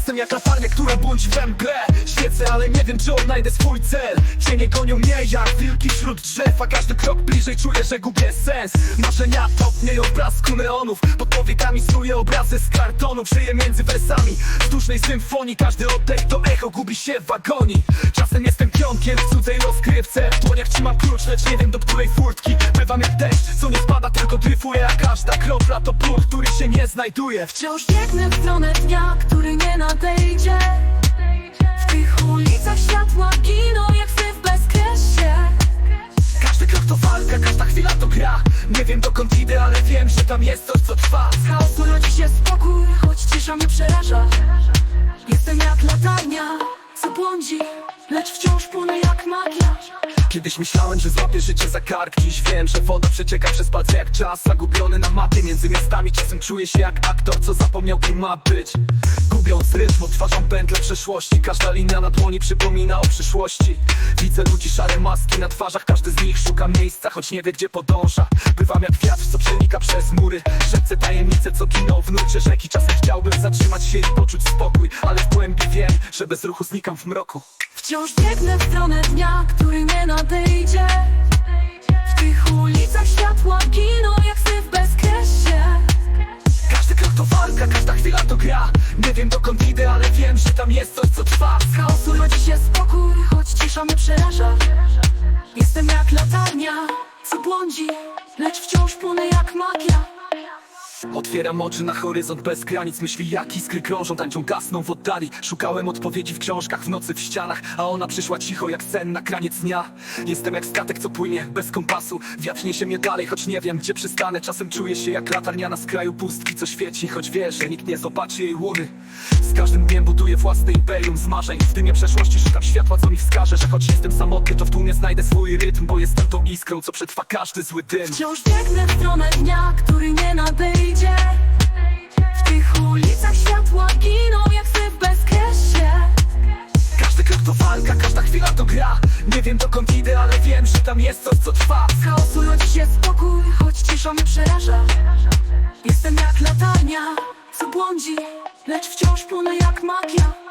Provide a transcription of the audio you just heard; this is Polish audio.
Jestem jak latarnia, która błądzi we mgle. Świecę, ale nie wiem czy odnajdę swój cel. Cienie gonią mnie jak wilki wśród drzew A każdy krok bliżej czuję, że gubię sens. Marzenia topnieją w blasku neonów. Pod powiekami snuję obrazy z kartonu. Żyję między wersami sztucznej symfonii. Każdy oddech to echo gubi się w wagonie Czasem jestem pionkiem w cudzej rozkrywce W dłoniach trzymam klucz, lecz nie wiem do której furtki. Bywam jak deszcz, co nie spada, tylko dryfuje A każda kropla to ból, który się nie znajduje. Wciąż biegnę w stronę dnia, który nie nadejdzie. W tych ulicach światła giną jak sny w bezkresie Każdy krok to walka, każda chwila to gra. Nie wiem dokąd idę, ale wiem, że tam jest coś co trwa. Z chaosu rodzi się spokój, lecz wciąż płonę jak magia Kiedyś myślałem, że złapię życie za kark. Dziś wiem, że woda przecieka przez palce jak czas. Zagubiony na mapie między miastami Czasem czuję się jak aktor, co zapomniał kim ma być. Gubiąc rytm, odtwarzam pętlę przeszłości. Każda linia na dłoni przypomina o przyszłości. Widzę ludzi, szare maski na twarzach. Każdy z nich szuka miejsca, choć nie wie gdzie podąża. Bywam jak wiatr, co przenika przez mury. Szepce tajemnice, co giną w nucie. Rzeki Czasem chciałbym zatrzymać się i poczuć spokój Ale w głębi wiem, że bez ruchu znikam w mroku. Wciąż biegnę w stronę dnia, który nie nadejdzie. W tych ulicach światła giną jak sny w bezkresie. Każdy krok to walka, każda chwila to gra. Nie wiem dokąd idę, ale wiem, że tam jest coś co trwa. Z chaosu rodzi się spokój, choć cisza mnie przeraża. Jestem jak latarnia, co błądzi, lecz wciąż płonę jak Otwieram oczy na horyzont bez granic Myśli jak iskry krążą, tańczą, gasną w oddali. Szukałem odpowiedzi w książkach, w nocy w ścianach A ona przyszła cicho jak sen na kraniec dnia. Jestem jak statek, co płynie bez kompasu. Wiatr niesie mnie dalej, choć nie wiem gdzie przystanę. Czasem czuję się jak latarnia na skraju pustki Co świeci, choć wie, że nikt nie zobaczy jej łuny. Z każdym dniem buduję własne imperium z marzeń. W dymie przeszłości szukam światła, co mi wskaże Że choć jestem samotny, to w tłumie znajdę swój rytm Bo jestem tą iskrą, co przetrwa każdy zły dym. Wciąż biegnę w stronę dnia, który nie nadejdzie W tych ulicach światła giną jak sny w bezkresie Każdy krok to walka, każda chwila to gra. Nie wiem dokąd idę, ale wiem, że tam jest coś co trwa. Z chaosu rodzi się spokój, choć cisza mnie przeraża. Jestem jak latarnia, co błądzi, lecz wciąż płonę jak magia